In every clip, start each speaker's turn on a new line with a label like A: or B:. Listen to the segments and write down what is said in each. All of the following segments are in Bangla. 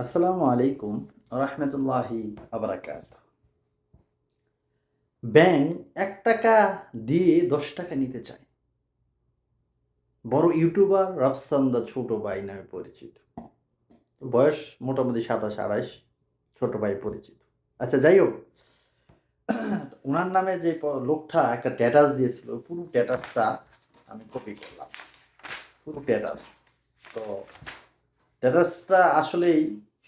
A: আসসালামু আলাইকুম রহমতুল্লাহি আবরাকাত ব্যাংক এক টাকা দিয়ে দশ টাকা নিতে চায়। বড় ইউটিউবার রাফসান্দা ছোট ভাই নামে পরিচিত। বয়স মোটামুটি সাতাশ, আড়াইশ, ছোট ভাই পরিচিত। আচ্ছা যাই হোক। ওনার নামে যে লোকটা একটা ট্যাটাস দিয়েছিল, পুরো ট্যাটাসটা আমি কপি করলাম। পুরো ট্যাটাস তো স্ট্যাটাসটা আসলেই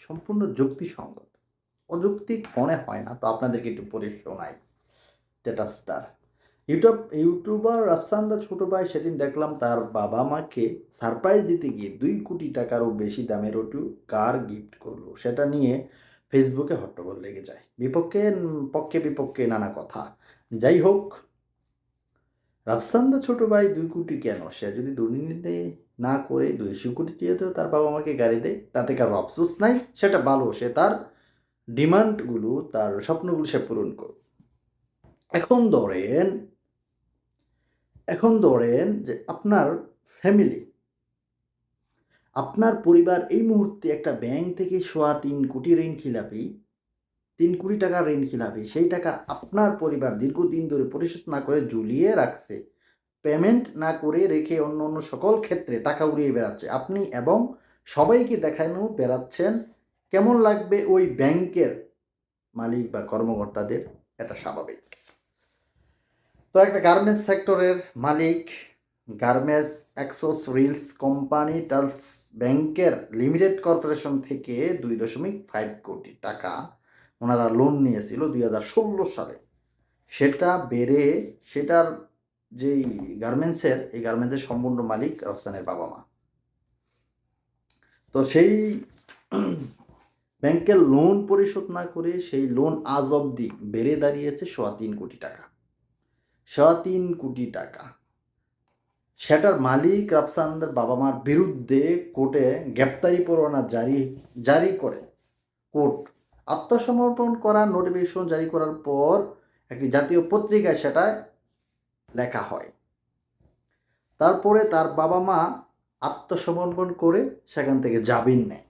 A: সম্পূর্ণ যুক্তিসঙ্গত। অযৌক্তিক মনে হয় না, তো আপনাদেরকে একটু পড়ে শোনাই স্ট্যাটাসটা ইউটিউব ইউটিউবার রাফসান্দা ছোটো ভাই সেদিন দেখলাম তার বাবা মাকে সারপ্রাইজ দিতে গিয়ে দুই কোটি টাকারও বেশি দামের ওটু কার গিফট করল, সেটা নিয়ে ফেসবুকে হট্টগোল লেগে যায়। বিপক্ষে, পক্ষে বিপক্ষে নানা কথা। যাই হোক রাফসান্দা ছোট ভাই দুই কোটি কেন? সে যদি দুর্নীতি না করে দুইশো কোটি যেহেতু তার বাবা মাকে গাড়ি দেয়, তাতে কারও আফসোস নাই, সেটা ভালো। সে তার ডিমান্ডগুলো, তার স্বপ্নগুলো সে পূরণ করুক। এখন ধরেন এখন ধরেন যে আপনার ফ্যামিলি আপনার পরিবার এই মুহূর্তে একটা ব্যাংক থেকে সোয়া তিন কোটি ঋণ খিলাপি তিন কোটি টাকা ঋণ খিলাপি। সেই টাকা আপনার পরিবার দীর্ঘদিন ধরে পরিশোধ না করে ঝুলিয়ে রাখছে। পেমেন্ট না করে রেখে অন্য অন্য সকল ক্ষেত্রে টাকা উড়িয়ে বেড়াচ্ছে। আপনি এবং সবাইকে দেখানো বেড়াচ্ছেন। কেমন লাগবে ওই ব্যাংকের মালিক বা কর্মকর্তাদের? এটা স্বাভাবিক। তো একটা গার্মেন্টস সেক্টরের মালিক গার্মেন্টস অ্যাক্সোস রিলস কোম্পানি টালস ব্যাংকের লিমিটেড কর্পোরেশন থেকে দুই দশমিক ফাইভ কোটি টাকা ওনারা লোন নিয়েছিল দুই হাজার ষোলো সালে। সেটা বেড়ে, সেটার যেই গার্মেন্টসের এই গার্মেন্টসের সম্পূর্ণ মালিক রফসানের বাবা মা। তো সেই ব্যাংকের লোন পরিশোধ না করে সেই লোন আজ অবধি বেড়ে দাঁড়িয়েছে সোয়া তিন কোটি টাকা। সোয়া তিন কোটি টাকা। সেটার মালিক রাফসানদের বাবা মার বিরুদ্ধে কোর্টে গ্রেপ্তারি পরোয়ানা জারি জারি করে কোর্ট। আত্মসমর্পণ করা, নোটিফিকেশন জারি করার পর একটি জাতীয় পত্রিকায় সেটায় লেখা হয়। তারপরে তার বাবা মা আত্মসমর্পণ করে সেখান থেকে জামিন নেয়।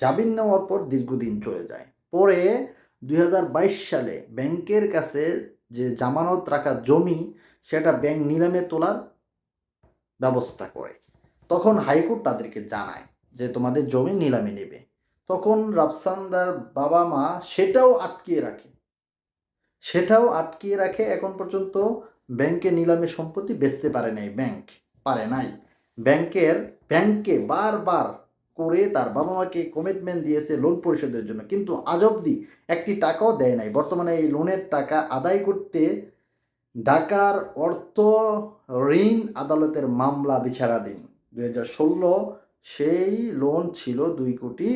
A: জামিন নেওয়ার পর দীর্ঘদিন চলে যায়। পরে দুই হাজার বাইশ সালে ব্যাংকের কাছে যে জামানত রাখা জমি, সেটা ব্যাংক নিলামে তোলার ব্যবস্থা করে। তখন হাইকোর্ট তাদেরকে জানায় যে তোমাদের জমি নিলামে নেবে। তখন রাফসানদার বাবা মা সেটাও আটকিয়ে রাখে। সেটাও আটকিয়ে রাখে এখন পর্যন্ত ব্যাংকে নিলামে সম্পত্তি বেচতে পারে নাই, ব্যাংক পারে নাই। ব্যাংকের, ব্যাংকে বারবার করে তার বাবা মাকে কমিটমেন্ট দিয়েছে লোন পরিশোধের জন্য, কিন্তু আজ অবধি একটি টাকাও দেয় নাই। বর্তমানে এই লোনের টাকা আদায় করতে ঢাকার অর্থ ঋণ আদালতের মামলা বিচারাধীন। দু হাজার ষোলো সেই লোন ছিল দুই কোটি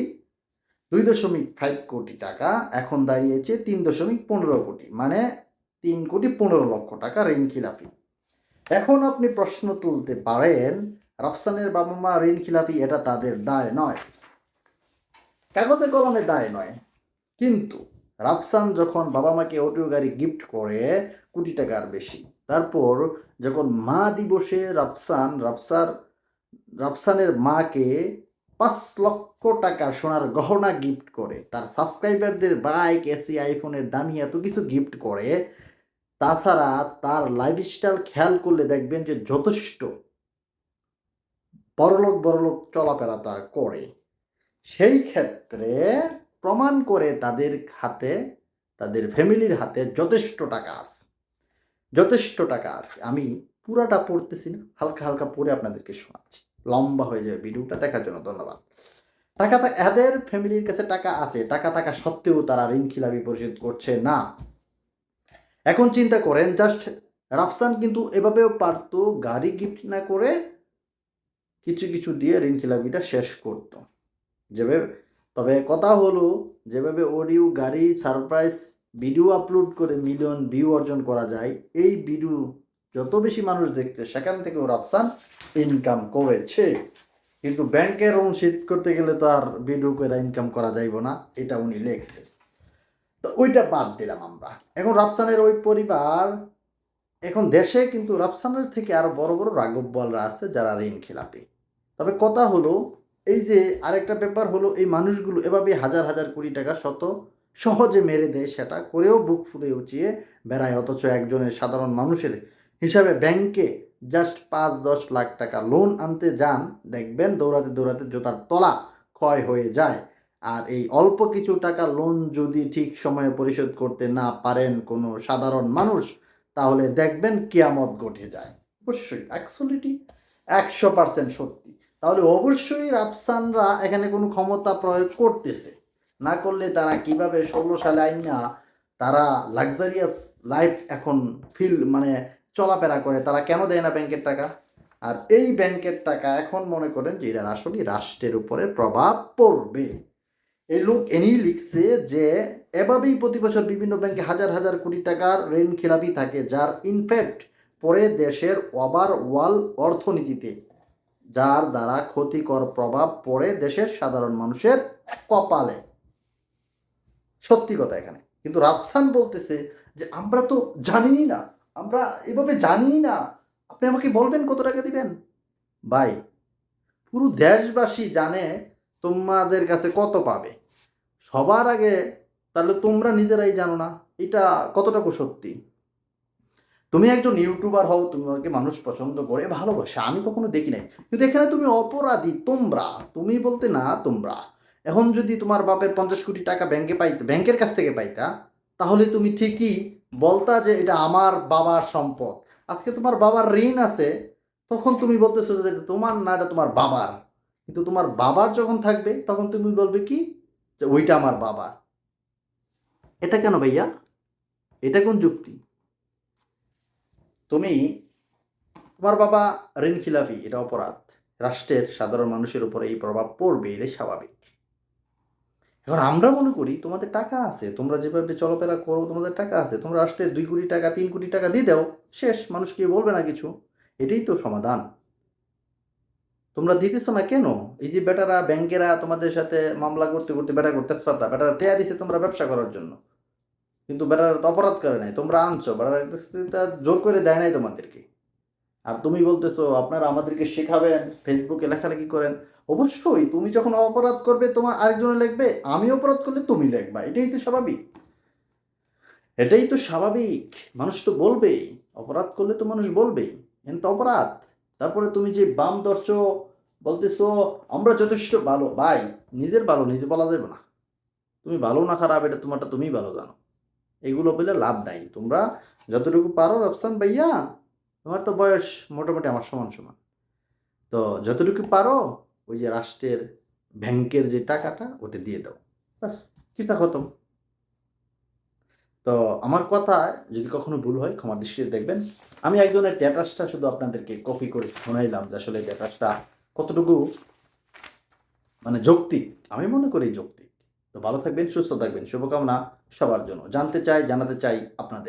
A: দুই দশমিক ফাইভ কোটি টাকা এখন দাঁড়িয়েছে তিন দশমিক পনেরো কোটি মানে তিন কোটি পনেরো লক্ষ টাকা ঋণ খিলাফি এখন আপনি প্রশ্ন তুলতে পারেন, রাফসানের বাবা মা ঋণ খিলাফি এটা তাদের দায় নয়। কাগজে কলমে দায় নয়। কিন্তু রাফসান যখন বাবা মাকে অটো গাড়ি গিফট করে কোটি টাকার বেশি, তারপর যখন মা দিবসে রাফসান, রাফসার, রাফসানের মাকে পাঁচ লক্ষ টাকা সোনার গহনা গিফট করে। তার সাবস্ক্রাইবারদের বাইক এসি আইফোনের দামি এত কিছু গিফট করে। তাছাড়া তার লাইফস্টাইল খেয়াল করলে দেখবেন যে যথেষ্ট বড়লোক বড়লোক চলাফেরা তা করে। সেই ক্ষেত্রে প্রমাণ করে তাদের হাতে, তাদের ফ্যামিলির হাতে যথেষ্ট টাকা আছে। যথেষ্ট টাকা আছে। আমি পুরাটা পড়তেছি না, হালকা হালকা পড়ে আপনাদেরকে শোনাচ্ছি। লম্বা হয়ে যাবে ভিডিওটা দেখার জন্য, ধন্যবাদ। টাকা এদের ফ্যামিলির কাছে টাকা আছে, টাকা থাকা সত্ত্বেও তারা ঋণ খিলাপি পরিশোধ করছে না। এখন চিন্তা করেন জাস্ট রাফসান কিন্তু এভাবেও পারতো গাড়ি গিফট না করে কিছু কিছু দিয়ে ঋণ খিলাপিটা শেষ করতো। যেভাবে, তবে কথা হলো, যেভাবে অডিও গাড়ি সারপ্রাইজ ভিডিও আপলোড করে মিলিয়ন ভিউ অর্জন করা যায়, এই ভিডিও যত বেশি মানুষ দেখতে, সেখান থেকেও রাফসান ইনকাম করেছে কিন্তু ব্যাংকের লোন শীত করতে গেলে তো আর ভিডিও করে ইনকাম করা যাইব না, এটা উনি লেখছে তো ওইটা বাদ দিলাম আমরা। এখন রাফসানের ওই পরিবার, এখন দেশে কিন্তু রাফসানের থেকে আরও বড় বড় রাগব বলরা আছে যারা ঋণ খেলাপি। তবে কথা হলো, এই যে আরেকটা ব্যাপার হলো, এই মানুষগুলো এভাবে হাজার হাজার কোটি টাকা শত সহজে মেরে দেয় সেটা, করেও বুক ফুলে উঁচিয়ে বেড়ায়। অথচ একজনের সাধারণ মানুষের হিসাবে ব্যাংকে জাস্ট পাঁচ, দশ লাখ টাকা লোন আনতে যান, দেখবেন দৌড়াতে দৌড়াতে জোতার তলা ক্ষয় হয়ে যায়। আর এই অল্প কিছু টাকা লোন যদি ঠিক সময়ে পরিশোধ করতে না পারেন কোনো সাধারণ মানুষ, তাহলে দেখবেন কিয়ামত ঘটে যায়। অবশ্যই অ্যাকচুয়ালিটি একশো পার্সেন্ট সত্যি। তাহলে অবশ্যই রাফসানরা এখানে কোনো ক্ষমতা প্রয়োগ করতেছে। না করলে তারা কীভাবে ষোলো সালে আইনা, তারা লাক্সারিয়াস লাইফ এখন ফিল মানে চলাফেরা করে, তারা কেন দেয় না ব্যাংকের টাকা? আর এই ব্যাংকের টাকা এখন মনে করেন যে এরা আসলে রাষ্ট্রের উপরে প্রভাব পড়বে। এই লোক এনেই লিখছে যে, এভাবেই প্রতি বছর বিভিন্ন ব্যাংকে হাজার হাজার কোটি টাকার ঋণ খেলাপি থাকে, যার ইনফ্যাক্ট পরে দেশের ওভার ওয়াল অর্থনীতিতে, যার দ্বারা ক্ষতিকর প্রভাব পড়ে দেশের সাধারণ মানুষের কপালে। সত্যি কথা এখানে। কিন্তু রাফসান বলতেছে যে, আমরা তো জানি না আমরা এভাবে জানি না। আপনি আমাকে বলবেন কত টাকা দিবেন? ভাই, পুরো দেশবাসী জানে তোমাদের কাছে কত পাবে। সবার আগে তাহলে তোমরা নিজেরাই জানো না, এটা কতটুকু সত্যি। তুমি একজন ইউটিউবার হও তোমাকে মানুষ পছন্দ করে, ভালোবাসে, আমি কখনো দেখি নাই। কিন্তু এখানে তুমি অপরাধী, তোমরা, তুমি বলতে না তোমরা। এখন যদি তোমার বাপের পঞ্চাশ কোটি টাকা ব্যাংকে পাইতে ব্যাংকের কাছ থেকে পাইতা তাহলে তুমি ঠিকই বলতা যে এটা আমার বাবার সম্পদ। আজকে তোমার বাবার ঋণ আছে, তখন তুমি বলতেছো যে তোমার না, এটা তোমার বাবার। কিন্তু তোমার বাবার যখন থাকবে, তখন তুমি বলবে কি? যে ওইটা আমার বাবার। এটা কেন ভাইয়া? এটা কোন যুক্তি? তুমি, তোমার বাবা ঋণ খিলাফি এটা অপরাধ। রাষ্ট্রের সাধারণ মানুষের উপরে এই প্রভাব পড়বে, এটাই স্বাভাবিক। এখন আমরা মনে করি তোমাদের টাকা আছে, তোমরা যেভাবে চলাফেরা করো তোমাদের টাকা আছে, তোমরা রাষ্ট্রের দুই কোটি টাকা, তিন কোটি টাকা দিয়ে দাও, শেষ, মানুষ কি বলবে না কিছু। এটাই তো সমাধান। তোমরা দিতেছো না কেন? এই যে বেটারা, ব্যাংকেরা তোমাদের সাথে মামলা করতে করতে বেটা করতে পারতা বেটারা টেয়া দিছে তোমরা ব্যবসা করার জন্য। কিন্তু বেটারা তো অপরাধ করে নাই, তোমরা আনছো, বেটারা জোর করে দেয় নাই তোমাদেরকে। আর তুমি বলতেছো, আপনারা আমাদেরকে শেখাবেন ফেসবুকে লেখালেখি করেন। অবশ্যই, তুমি যখন অপরাধ করবে, তোমার আরেকজনে লিখবে, আমি অপরাধ করলে তুমি লিখবা। এটাই তো স্বাভাবিক। এটাই তো স্বাভাবিক। মানুষ তো বলবেই। অপরাধ করলে তো মানুষ বলবেই। কিন্তু অপরাধ। তারপরে তুমি যে বাম দর্শ বলতেছো, আমরা যথেষ্ট ভালো। ভাই, নিজের ভালো, নিজে বলা যাবে না। তুমি ভালো না খারাপ, এটা তোমারটা তুমি ভালো জানো। এগুলো বলে লাভ নাই। তোমরা যতটুকু পারো, রফসান ভাইয়া তোমার তো বয়স মোটামুটি আমার সমান সমান। তো যতটুকু পারো, ওই যে রাষ্ট্রের ব্যাংকের যে টাকাটা, ওটা দিয়ে দাও। বাস কিসা খতম? তো আমার কথা যদি কখনো ভুল হয়, ক্ষমা দৃষ্টিতে দেখবেন। আমি একজনের ট্যাটাসটা শুধু আপনাদেরকে কপি করে শোনাইলাম যে আসলে ডেটাসটা কতটুকু মানে যৌক্তিক। আমি মনে করি যৌক্তিক। তো ভালো থাকবেন, সুস্থ থাকবেন, শুভকামনা সবার জন্য। জানতে চাই, জানাতে চাই আপনাদের।